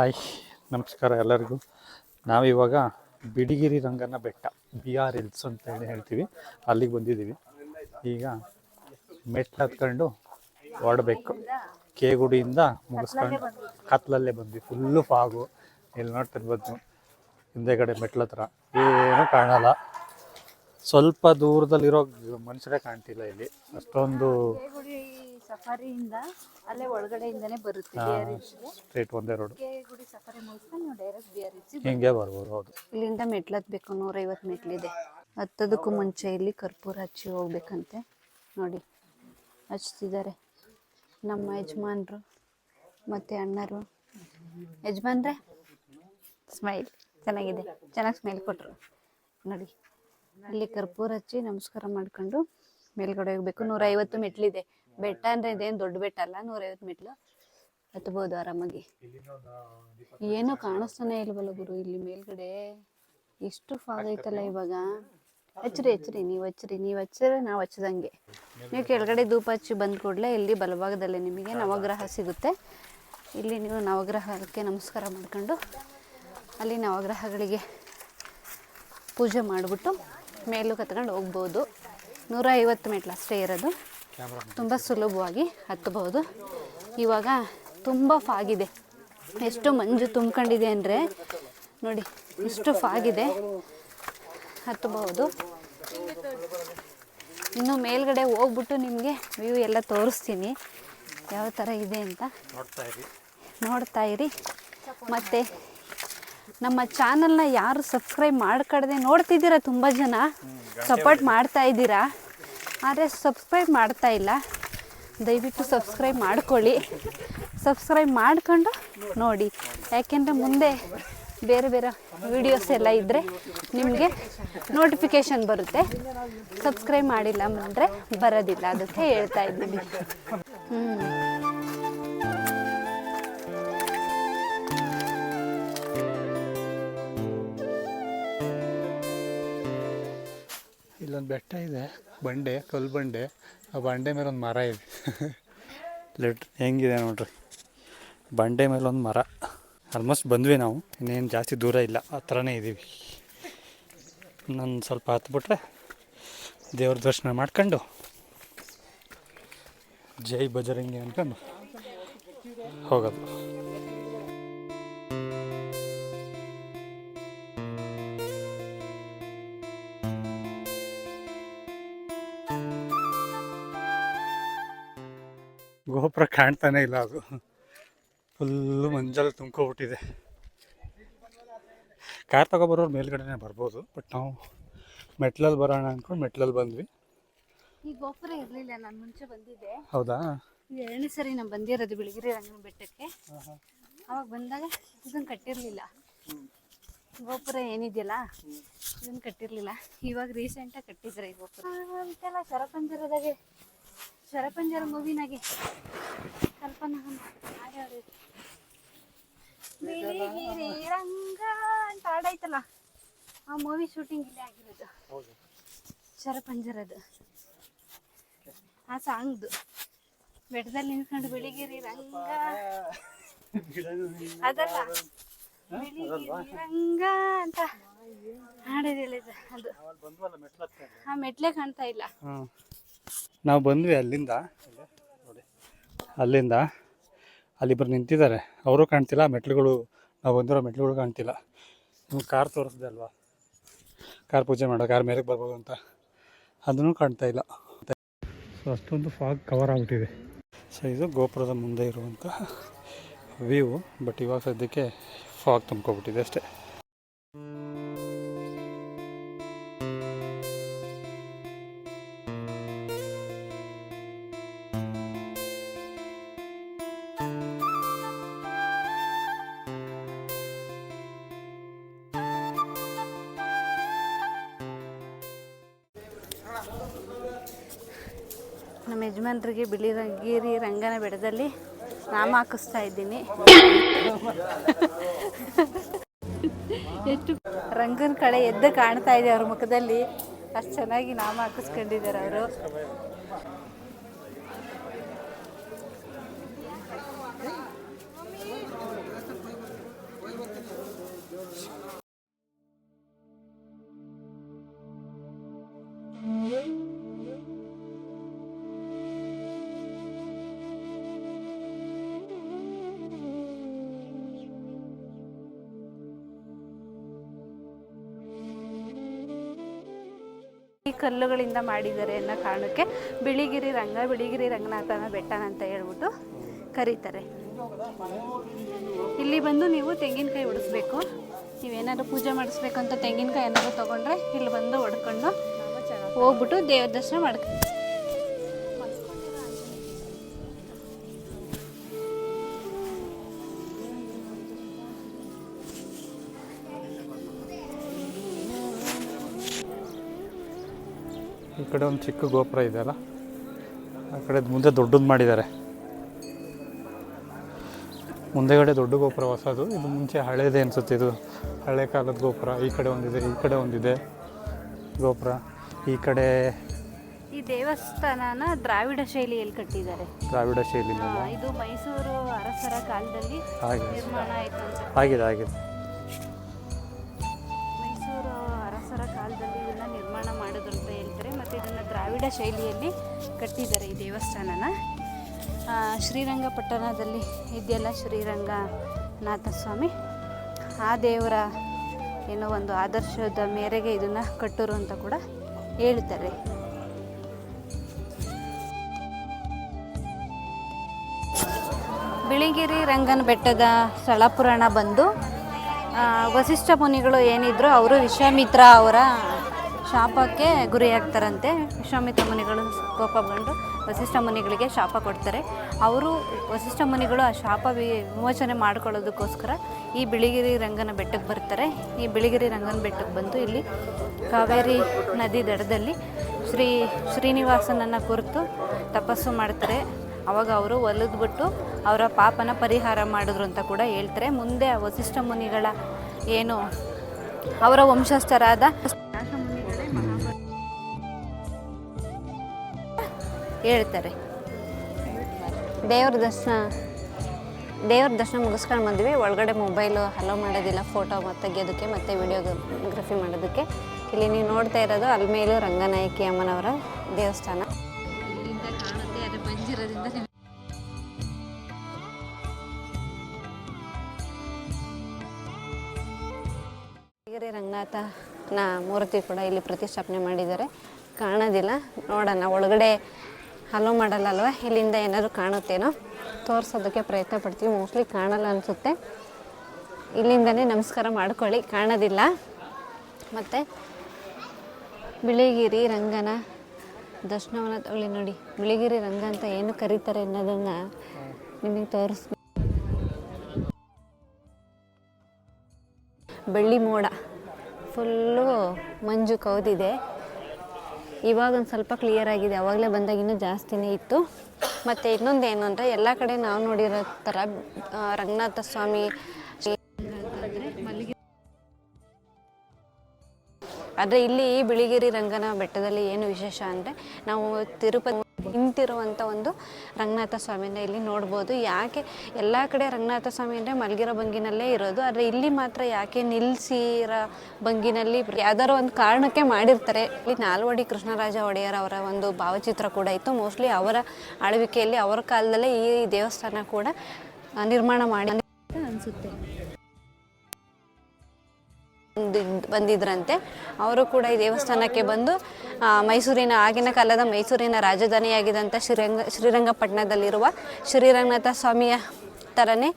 Hi, ನಮಸ್ಕಾರ ಎಲ್ಲರಿಗೂ. ನಾವಿವಾಗ ಬಿಡಿಗಿರಿ Rangana Betta, B R hills ಅಂತ ಹೇಳಿ ಹೇಳ್ತೀವಿ. ಅಲ್ಲಿಗೆ ಬಂದಿದ್ದೀವಿ. ಈಗ ಮೆಟ್ಲು ಹತ್ಕೊಂಡು ಹೊರಡಬೇಕು ಕೇಗುಡಿಯಿಂದ ಮುಗಿಸ್ಕೊಂಡು ಕತ್ಲಲ್ಲೇ ಬಂದ್ವಿ. ಫುಲ್ಲು ಫಾಗು ಇಲ್ಲಿ ನೋಡ್ತಿರ್ಬೋದು ಹಿಂದೆಗಡೆ ಮೆಟ್ಲ ಹತ್ರ. ಏನೂ ಕಾಣಲ್ಲ. ಸ್ವಲ್ಪ ದೂರದಲ್ಲಿರೋ ಮನುಷ್ಯರೇ ಕಾಣ್ತಿಲ್ಲ ಇಲ್ಲಿ. ಅಷ್ಟೊಂದು ಸಫಾರಿಯಿಂದ ಅಲ್ಲೇ ಒಳಗಡೆಯಿಂದನೇ ಬರುತ್ತೆ ಸ್ಟ್ರೇಟ್ ಒಂದೇ ರೋಡ್. ಗುಡಿ ಸಫಾರಿ ಮುಗಿಸ್ಕೊಂಡು ನೀವು ಡೈರೆಕ್ಟ್ ಹಿಂಗೆ ಬರ್ಬೋದು ಹೌದು. ಇಲ್ಲಿಂದ ಮೆಟ್ಲು ಹತ್ಬೇಕು ನೂರೈವತ್ತು ಮೆಟ್ಲಿದೆ ಹತ್ತೋದಕ್ಕೂ ಮುಂಚೆ ಇಲ್ಲಿ ಕರ್ಪೂರ ಹಚ್ಚಿ ಹೋಗ್ಬೇಕಂತೆ. ನೋಡಿ ಹಚ್ತಿದ್ದಾರೆ. ನಮ್ಮ ಯಜಮಾನ್ರು ಮತ್ತು ಅಣ್ಣರು. ಯಜಮಾನ್ರೆ ಸ್ಮೈಲ್ ಚೆನ್ನಾಗಿದೆ. ಚೆನ್ನಾಗಿ ಸ್ಮೈಲ್ ಕೊಟ್ಟರು ನೋಡಿ ಅಲ್ಲಿ ಕರ್ಪೂರ ಹಚ್ಚಿ ನಮಸ್ಕಾರ ಮಾಡ್ಕೊಂಡು ಮೇಲ್ಗಡೆ ಹೋಗ್ಬೇಕು. ನೂರೈವತ್ತು ಮೆಟ್ಲಿದೆ. ಬೆಟ್ಟ ಅಂದ್ರೆ ಇದೇನು ದೊಡ್ಡ ಬೆಟ್ಟ ಅಲ್ಲ? ನೂರೈವತ್ತು ಮೆಟ್ಲು. ಹತ್ಬೋದು ಆರಾಮಾಗಿ. ಏನೂ ಕಾಣಿಸ್ತಾನೆ ಇಲ್ವಲ್ಲ ಗುರು ಇಲ್ಲಿ ಮೇಲ್ಗಡೆ? ಎಷ್ಟು ಫಾಗ್ ಐತಲ್ಲ ಇವಾಗ? ಹಚ್ಚ್ರಿ ಹಚ್ಚ್ರಿ ನೀವು ಹಚ್ಚ್ರಿ ನೀವು ಹಚ್ಚಿದ್ರೆ ನಾವು ಹಚ್ಚದಂಗೆ ನೀವು ಕೆಳಗಡೆ ಧೂಪ ಹಚ್ಚಿ ಬಂದ ಕೂಡಲೇ ಇಲ್ಲಿ ಬಲಭಾಗದಲ್ಲಿ ನಿಮಗೆ ನವಗ್ರಹ ಸಿಗುತ್ತೆ. ಇಲ್ಲಿ ನೀವು ನವಗ್ರಹಕ್ಕೆ ನಮಸ್ಕಾರ ಮಾಡ್ಕೊಂಡು ಅಲ್ಲಿ ನವಗ್ರಹಗಳಿಗೆ ಪೂಜೆ ಮಾಡಿಬಿಟ್ಟು ಮೇಲೂ ಕತ್ಕೊಂಡು ಹೋಗ್ಬೋದು. ನೂರ ಐವತ್ತು ಮೆಟ್ಲು ಅಷ್ಟೇ ಇರೋದು. ತುಂಬ ಸುಲಭವಾಗಿ ಹತ್ತಬಹುದು. ಇವಾಗ ತುಂಬ ಫಾಗಿದೆ ಎಷ್ಟು ಮಂಜು ತುಂಬ್ಕೊಂಡಿದೆ ಅಂದರೆ ನೋಡಿ ಇಷ್ಟು ಫಾಗಿದೆ ಹತ್ತಬಹುದು. ಇನ್ನು ಮೇಲ್ಗಡೆ ಹೋಗ್ಬಿಟ್ಟು ನಿಮಗೆ ವ್ಯೂ ಎಲ್ಲ ತೋರಿಸ್ತೀನಿ. ಯಾವ ಥರ ಇದೆ ಅಂತ. ನೋಡ್ತಾ ಇರಿ. ಮತ್ತು ನಮ್ಮ ಚಾನಲ್ನ ಯಾರು ಸಬ್ಸ್ಕ್ರೈಬ್ ಮಾಡ್ಕಡ್ದೆ ನೋಡ್ತಿದ್ದೀರಾ ತುಂಬ ಜನ. ಸಪೋರ್ಟ್ ಮಾಡ್ತಾ ಇದ್ದೀರಾ. ಆದರೆ ಸಬ್ಸ್ಕ್ರೈಬ್ ಮಾಡ್ತಾ ಇಲ್ಲ. ದಯವಿಟ್ಟು ಸಬ್ಸ್ಕ್ರೈಬ್ ಮಾಡ್ಕೊಳ್ಳಿ. ಸಬ್ಸ್ಕ್ರೈಬ್ ಮಾಡ್ಕೊಂಡು ನೋಡಿ. ಯಾಕೆಂದರೆ ಮುಂದೆ ಬೇರೆ ಬೇರೆ ವಿಡಿಯೋಸ್ ಎಲ್ಲ ಇದ್ದರೆ ನಿಮಗೆ ನೋಟಿಫಿಕೇಷನ್ ಬರುತ್ತೆ. ಸಬ್ಸ್ಕ್ರೈಬ್ ಮಾಡಿಲ್ಲ ಅಂದರೆ ಬರೋದಿಲ್ಲ ಅದಕ್ಕೆ ಹೇಳ್ತಾ ಇದ್ದೀನಿ. ಹ್ಞೂ ಬೆಟ್ಟ ಇದೆ, ಬಂಡೆ, ಕಲ್ಲು ಬಂಡೆ. ಆ ಬಂಡೆ ಮೇಲೆ ಒಂದು ಮರ ಇದೆ. ಲೆಟ್ ಹೆಂಗಿದೆ ನೋಡ್ರಿ. ಬಂಡೆ ಮೇಲೆ ಒಂದು ಮರ. ಆಲ್ಮೋಸ್ಟ್ ಬಂದ್ವಿ ನಾವು. ಇನ್ನೇನು ಜಾಸ್ತಿ ದೂರ ಇಲ್ಲ. ಆ ಥರನೇ ಇದ್ದೀವಿ ನಾನು ಸ್ವಲ್ಪ ಹತ್ಬಿಟ್ರೆ ದೇವ್ರ ದರ್ಶನ ಮಾಡ್ಕೊಂಡು ಜೈ ಬಜರಂಗಿ ಅನ್ಕೊಂಡು ಹೋಗೋದು. ಗೋಪುರ ಕಾಣ್ತಾನೆ ಇಲ್ಲ ಅದು. ಫುಲ್ಲು ಮಂಜಲ್ಲಿ ತುಂಬ್ಕೊಬಿಟ್ಟಿದೆ. ಕಾರ್ ತಗೊಬರೋರು ಮೇಲ್ಗಡೆನೆ ಬರ್ಬೋದು ಬಟ್ ನಾವು ಮೆಟ್ಲಲ್ಲಿ ಬರೋಣ ಅಂದ್ಕೊಂಡು ಮೆಟ್ಲಲ್ಲಿ ಬಂದ್ವಿ. ಈ ಗೋಪುರ ಇರಲಿಲ್ಲ ನಾನು ಮುಂಚೆ ಬಂದಿದ್ದೆ. ಹೌದಾ? ಎರಡನೇ ಸರಿ ನಾನು ಬಂದಿರೋದು ಬಿಳಿಗಿರಿ ರಂಗನ ಬೆಟ್ಟಕ್ಕೆ. ಅವಾಗ ಬಂದಾಗ ಇದನ್ನು ಕಟ್ಟಿರಲಿಲ್ಲ. ಗೋಪುರ ಏನಿದೆಯಲ್ಲ ಇದನ್ನು ಕಟ್ಟಿರಲಿಲ್ಲ. ಇವಾಗ ರೀಸೆಂಟಾಗಿ ಕಟ್ಟಿದ್ದಾರೆ ಈ ಗೋಪುರ. ಇದೆಲ್ಲ ಶರಪಂಜರದಾಗೆ ಶರಪಂಜರ ಮೂವಿನಾಗೆ ಕಲ್ಪನಾ ಬಿಳಿಗಿರಿ ರಂಗ ಅಂತ ಹಾಡೈತಲ್ಲ ಆ ಮೂವಿ ಶೂಟಿಂಗ್ ಇಲ್ಲೇ ಆಗಿರೋದು. ಶರಪಂಜರದು ಆ ಸಾಂಗ್ದು ಬೆಟ್ಟದಲ್ಲಿ ನಿಂತ್ಕೊಂಡು ಬೆಳಿಗಿರಿ ರಂಗ. ಅದಲ್ಲ. ಬೆಳಿಗಿರಿ ರಂಗ ಅಂತ ಹಾಡಿದಿಲ್ಲ ಅದು? ಆ ಮೆಟ್ಲೆ ಕಾಣ್ತಾ ಇಲ್ಲ. ನಾವು ಬಂದ್ವಿ ಅಲ್ಲಿಂದ. ನೋಡಿ ಅಲ್ಲಿಂದ ಅಲ್ಲಿಬ್ಬರು ನಿಂತಿದ್ದಾರೆ. ಅವರು ಕಾಣ್ತಿಲ್ಲ ಮೆಟ್ಲುಗಳು ನಾವು ಬಂದಿರೋ ಮೆಟ್ಲುಗಳು ಕಾಣ್ತಿಲ್ಲ. ನಿಮ್ಗೆ ಕಾರ್ ತೋರಿಸ್ದೆ ಅಲ್ವಾ? ಕಾರ್ ಪೂಜೆ ಮಾಡೋ ಕಾರ್ ಮೇಲಕ್ಕೆ ಬರ್ಬೋದು ಅಂತ. ಅದನ್ನು ಕಾಣ್ತಾ ಇಲ್ಲ. ಸೊ ಅಷ್ಟೊಂದು ಫಾಗ್ ಕವರ್ ಆಗಿಬಿಟ್ಟಿದೆ. ಸೊ ಇದು ಗೋಪುರದ ಮುಂದೆ ಇರುವಂಥ ವ್ಯೂ ಬಟ್ ಇವಾಗ ಸದ್ಯಕ್ಕೆ ಫಾಗ್ ತುಂಬ್ಕೊಬಿಟ್ಟಿದೆ ಅಷ್ಟೇ. ನಮ್ಮ ಯಜಮಾನ್ರಿಗೆ ಬಿಳಿ ರಂಗೇರಿ ರಂಗನ ಬೆಡದಲ್ಲಿ ನಾಮ ಹಾಕಿಸ್ತಾ ಇದ್ದೀನಿ. ಎಷ್ಟು ರಂಗನ ಕಡೆ ಎದ್ದು ಕಾಣ್ತಾ ಇದೆ ಅವ್ರ ಮುಖದಲ್ಲಿ. ಅಷ್ಟು ಚೆನ್ನಾಗಿ ನಾಮ ಹಾಕಿಸ್ಕೊಂಡಿದ್ದಾರೆ ಅವರು. ಕಲ್ಲುಗಳಿಂದ ಮಾಡಿದ್ದಾರೆ ಅನ್ನೋ ಕಾರಣಕ್ಕೆ ಬಿಳಿಗಿರಿ ರಂಗ, ಬಿಳಿಗಿರಿ ರಂಗನಾಥನ ಬೆಟ್ಟ ಅಂತ ಹೇಳ್ಬಿಟ್ಟು ಕರೀತಾರೆ. ಇಲ್ಲಿ ಬಂದು ನೀವು ತೆಂಗಿನಕಾಯಿ ಉಡಿಸ್ಬೇಕು ನೀವೇನಾದ್ರು ಪೂಜೆ ಮಾಡಿಸ್ಬೇಕಂತ ತೆಂಗಿನಕಾಯಿ ಏನಾದ್ರು ತೊಗೊಂಡ್ರೆ ಇಲ್ಲಿ ಬಂದು ಹೊಡ್ಕೊಂಡು ಹೋಗ್ಬಿಟ್ಟು ದೇವ್ರ ದರ್ಶನ ಮಾಡ್ಕೊ ಈ ಕಡೆ ಒಂದು ಚಿಕ್ಕ ಗೋಪುರ ಇದೆಯಲ್ಲ ಆ ಕಡೆ ಮುಂದೆ ದೊಡ್ಡದು ಮಾಡಿದ್ದಾರೆ. ಮುಂದೆಗಡೆ ದೊಡ್ಡ ಗೋಪುರ ಹೊಸದು ಇದು ಮುಂಚೆ ಹಳೇದೆ ಅನಿಸುತ್ತೆ ಇದು. ಹಳೆ ಕಾಲದ ಗೋಪುರ ಈ ಕಡೆ ಒಂದಿದೆ ಈ ಕಡೆ ಒಂದಿದೆ ಗೋಪುರ. ಈ ಕಡೆ ಈ ದೇವಸ್ಥಾನನ ದ್ರಾವಿಡ ಶೈಲಿಯಲ್ಲಿ ಕಟ್ಟಿದ್ದಾರೆ. ದ್ರಾವಿಡ ಶೈಲಿ ಇದು ಮೈಸೂರು ಅರಸರ ಕಾಲದಲ್ಲಿ ನಿರ್ಮಾಣ ಆಗಿದೆ ಆಗಿದೆ. ಶೈಲಿಯಲ್ಲಿ ಕಟ್ಟಿದ್ದಾರೆ ಈ ದೇವಸ್ಥಾನನ. ಶ್ರೀರಂಗಪಟ್ಟಣದಲ್ಲಿ ಇದೆಯಲ್ಲ ಶ್ರೀರಂಗನಾಥ ಸ್ವಾಮಿ ಆ ದೇವರ ಏನೋ ಒಂದು ಆದರ್ಶದ ಮೇರೆಗೆ ಇದನ್ನು ಕಟ್ಟರು ಅಂತ ಕೂಡ ಹೇಳ್ತಾರೆ. ಬಿಳಿಗಿರಿ ರಂಗನ ಬೆಟ್ಟದ ಸ್ಥಳ ಪುರಾಣ ಬಂದು ವಸಿಷ್ಠ ಮುನಿಗಳು ಏನಿದ್ರು ಅವರು ವಿಶ್ವಾಮಿತ್ರ ಅವರ ಶಾಪಕ್ಕೆ ಗುರಿಯಾಗ್ತಾರಂತೆ ವಿಶ್ವಾಮಿತ್ರ ಮುನಿಗಳು ಕೋಪಗೊಂಡು ವಸಿಷ್ಠ ಮುನಿಗಳಿಗೆ ಶಾಪ ಕೊಡ್ತಾರೆ. ಅವರು ವಸಿಷ್ಠ ಮುನಿಗಳು ಆ ಶಾಪ ವಿಮೋಚನೆ ಮಾಡ್ಕೊಳ್ಳೋದಕ್ಕೋಸ್ಕರ ಈ ಬಿಳಿಗಿರಿ ರಂಗನ ಬೆಟ್ಟಕ್ಕೆ ಬರ್ತಾರೆ. ಈ ಬಿಳಿಗಿರಿ ರಂಗನ ಬೆಟ್ಟಕ್ಕೆ ಬಂದು ಇಲ್ಲಿ ಕಾವೇರಿ ನದಿ ದಡದಲ್ಲಿ ಶ್ರೀ ಶ್ರೀನಿವಾಸನನ್ನು ಕುರಿತು ತಪಸ್ಸು ಮಾಡ್ತಾರೆ. ಅವಾಗ ಅವರು ಒಲಿದ್ಬಿಟ್ಟು ಅವರ ಪಾಪನ ಪರಿಹಾರ ಮಾಡಿದ್ರು ಅಂತ ಕೂಡ ಹೇಳ್ತಾರೆ. ಮುಂದೆ ವಸಿಷ್ಠ ಮುನಿಗಳ ಏನು ಅವರ ವಂಶಸ್ಥರಾದ ಹೇಳ್ತಾರೆ. ದೇವ್ರ ದರ್ಶನ ದೇವ್ರ ದರ್ಶನ ಮುಗಿಸ್ಕೊಂಡು ಬಂದ್ವಿ. ಒಳಗಡೆ ಮೊಬೈಲು ಹಲೋ ಮಾಡೋದಿಲ್ಲ ಫೋಟೋ ತೆಗಿಯೋದಕ್ಕೆ ಮತ್ತು ವಿಡಿಯೋಗ್ರಫಿ ಮಾಡೋದಕ್ಕೆ. ಇಲ್ಲಿ ನೀವು ನೋಡ್ತಾ ಇರೋದು ಅಲ್ಮೇಲು ರಂಗನಾಯಕಿ ಅಮ್ಮನವರ ದೇವಸ್ಥಾನ. ಇಲ್ಲಿಂದ ಕಾಣುತ್ತೆ ಅದು ರಂಗನಾಥನ ಮೂರ್ತಿ ಕೂಡ ಇಲ್ಲಿ ಪ್ರತಿಷ್ಠಾಪನೆ ಮಾಡಿದ್ದಾರೆ. ಕಾಣೋದಿಲ್ಲ ನೋಡೋಣ. ಒಳಗಡೆ ಹಲೋ ಮಾಡಲ್ಲ ಅಲ್ವಾ ಇಲ್ಲಿಂದ ಏನಾದರೂ ಕಾಣುತ್ತೇನೋ? ತೋರಿಸೋದಕ್ಕೆ ಪ್ರಯತ್ನ ಪಡ್ತೀವಿ. ಮೋಸ್ಟ್ಲಿ ಕಾಣಲ್ಲ ಅನಿಸುತ್ತೆ. ಇಲ್ಲಿಂದನೇ ನಮಸ್ಕಾರ ಮಾಡ್ಕೊಳ್ಳಿ. ಕಾಣೋದಿಲ್ಲ. ಮತ್ತು ಬಿಳಿಗಿರಿ ರಂಗನ ದರ್ಶನವನ್ನು ತಗೊಳ್ಳಿ ನೋಡಿ. ಬಿಳಿಗಿರಿ ರಂಗ ಅಂತ ಏನು ಕರೀತಾರೆ ಅನ್ನೋದನ್ನು ನಿಮಗೆ ತೋರಿಸ್ ಬೆಳ್ಳಿ ಮೋಡ. ಫುಲ್ಲು ಮಂಜು ಕವಿದಿದೆ ಇವಾಗ ಒಂದು ಸ್ವಲ್ಪ ಕ್ಲಿಯರ್ ಆಗಿದೆ. ಅವಾಗಲೇ ಬಂದಾಗ ಇನ್ನೂ ಜಾಸ್ತಿನೇ ಇತ್ತು. ಮತ್ತು ಇನ್ನೊಂದು ಏನು ಅಂದರೆ ಎಲ್ಲ ಕಡೆ ನಾವು ನೋಡಿರೋ ಥರ ರಂಗನಾಥ ಸ್ವಾಮಿ ಆದರೆ ಇಲ್ಲಿ ಬಿಳಿಗಿರಿ ರಂಗನ ಬೆಟ್ಟದಲ್ಲಿ ಏನು ವಿಶೇಷ ಅಂದರೆ ನಾವು ತಿರುಪತಿ ನಿಂತಿರುವಂಥ ಒಂದು ರಂಗನಾಥ ಸ್ವಾಮಿನ ಇಲ್ಲಿ ನೋಡ್ಬೋದು. ಯಾಕೆ ಎಲ್ಲ ಕಡೆ ರಂಗನಾಥ ಸ್ವಾಮಿ ಅಂದರೆ ಮಲಗಿರೋ ಬಂಗಿನಲ್ಲೇ ಇರೋದು. ಆದರೆ ಇಲ್ಲಿ ಮಾತ್ರ ಯಾಕೆ ನಿಲ್ಲಿಸಿರೋ ಬಂಗಿನಲ್ಲಿ ಯಾವ್ದಾರೋ ಒಂದು ಕಾರಣಕ್ಕೆ ಮಾಡಿರ್ತಾರೆ. ಇಲ್ಲಿ ನಾಲ್ವಡಿ ಕೃಷ್ಣರಾಜ ಒಡೆಯರ್ ಅವರ ಒಂದು ಭಾವಚಿತ್ರ ಕೂಡ ಇತ್ತು. ಮೋಸ್ಟ್ಲಿ ಅವರ ಆಳ್ವಿಕೆಯಲ್ಲಿ ಅವರ ಕಾಲದಲ್ಲೇ ಈ ದೇವಸ್ಥಾನ ಕೂಡ ನಿರ್ಮಾಣ ಮಾಡಿ ಅನಿಸುತ್ತೆ. ಬಂದಿದ್ರಂತೆ. ಅವರು ಕೂಡ ಈ ದೇವಸ್ಥಾನಕ್ಕೆ ಬಂದು ಮೈಸೂರಿನ ಆಗಿನ ಕಾಲದ ಮೈಸೂರಿನ ರಾಜಧಾನಿಯಾಗಿದ್ದಂಥ ಶ್ರೀರಂಗ ಶ್ರೀರಂಗಪಟ್ಟಣದಲ್ಲಿರುವ ಶ್ರೀರಂಗನಾಥ ಸ್ವಾಮಿಯ ಥರನೇ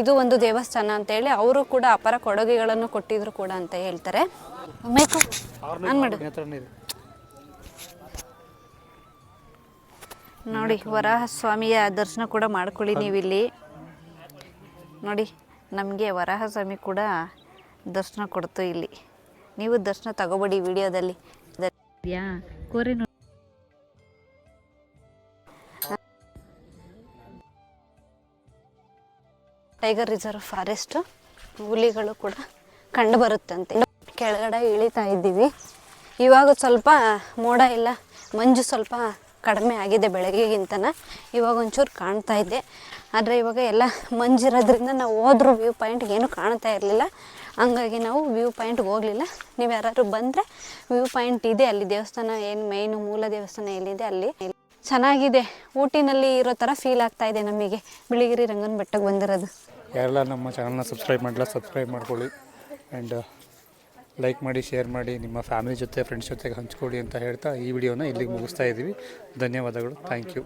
ಇದು ಒಂದು ದೇವಸ್ಥಾನ ಅಂತೇಳಿ ಅವರು ಕೂಡ ಅಪರ ಕೊಡುಗೆಗಳನ್ನು ಕೊಟ್ಟಿದ್ರು ಕೂಡ ಅಂತ ಹೇಳ್ತಾರೆ. ನೋಡಿ ವರಾಹ ಸ್ವಾಮಿಯ ದರ್ಶನ ಕೂಡ ಮಾಡ್ಕೊಳ್ಳಿ ನೀವಿಲ್ಲಿ. ಇಲ್ಲಿ ನೋಡಿ ನಮಗೆ ವರಾಹ ಸ್ವಾಮಿ ಕೂಡ ದರ್ಶನ ಕೊಡ್ತು ಇಲ್ಲಿ. ನೀವು ದರ್ಶನ ತಗೋಬೇಡಿ ವಿಡಿಯೋದಲ್ಲಿ. ಕೋರಿ ಟೈಗರ್ ರಿಸರ್ವ್ ಫಾರೆಸ್ಟ್ ಹುಲಿಗಳು ಕೂಡ ಕಂಡು ಬರುತ್ತಂತೆ. ಕೆಳಗಡೆ ಇಳಿತಾ ಇದ್ದೀವಿ. ಇವಾಗ ಸ್ವಲ್ಪ ಮೋಡ ಇಲ್ಲ ಮಂಜು ಸ್ವಲ್ಪ ಕಡಿಮೆ ಆಗಿದೆ ಬೆಳಗ್ಗೆಗಿಂತನ. ಇವಾಗ ಒಂಚೂರು ಕಾಣ್ತಾ ಇದೆ. ಆದರೆ ಇವಾಗ ಎಲ್ಲ ಮಂಜಿರೋದ್ರಿಂದ ನಾವು ಹೋದ್ರೂ ವ್ಯೂ ಪಾಯಿಂಟ್ಗೆ ಏನು ಕಾಣ್ತಾ ಇರಲಿಲ್ಲ. ಹಂಗಾಗಿ ನಾವು ವ್ಯೂ ಪಾಯಿಂಟ್ಗೆ ಹೋಗಲಿಲ್ಲ. ನೀವು ಯಾರಾದ್ರು ಬಂದರೆ ವ್ಯೂ ಪಾಯಿಂಟ್ ಇದೆ ಅಲ್ಲಿ ದೇವಸ್ಥಾನ, ಏನು ಮೇಯ್ನು ಮೂಲ ದೇವಸ್ಥಾನ ಎಲ್ಲಿದೆ ಅಲ್ಲಿ. ಚೆನ್ನಾಗಿದೆ. ಊಟಿನಲ್ಲಿ ಇರೋ ಥರ ಫೀಲ್ ಆಗ್ತಾ ಇದೆ ನಮಗೆ. ಬಿಳಿಗಿರಿ ರಂಗನ ಬೆಟ್ಟಕ್ಕೆ ಬಂದಿರೋದು. ಯಾರೆಲ್ಲ ನಮ್ಮ ಚಾನಲ್ನ ಸಬ್ಸ್ಕ್ರೈಬ್ ಮಾಡಲ್ಲ ಸಬ್ಸ್ಕ್ರೈಬ್ ಮಾಡ್ಕೊಳ್ಳಿ. ಆ್ಯಂಡ್ ಲೈಕ್ ಮಾಡಿ ಶೇರ್ ಮಾಡಿ, ನಿಮ್ಮ ಫ್ಯಾಮಿಲಿ ಜೊತೆ ಫ್ರೆಂಡ್ಸ್ ಜೊತೆಗೆ ಹಂಚ್ಕೊಳ್ಳಿ ಅಂತ ಹೇಳ್ತಾ ಈ ವಿಡಿಯೋನ ಇಲ್ಲಿಗೆ ಮುಗಿಸ್ತಾ ಇದ್ದೀವಿ ಧನ್ಯವಾದಗಳು. Thank you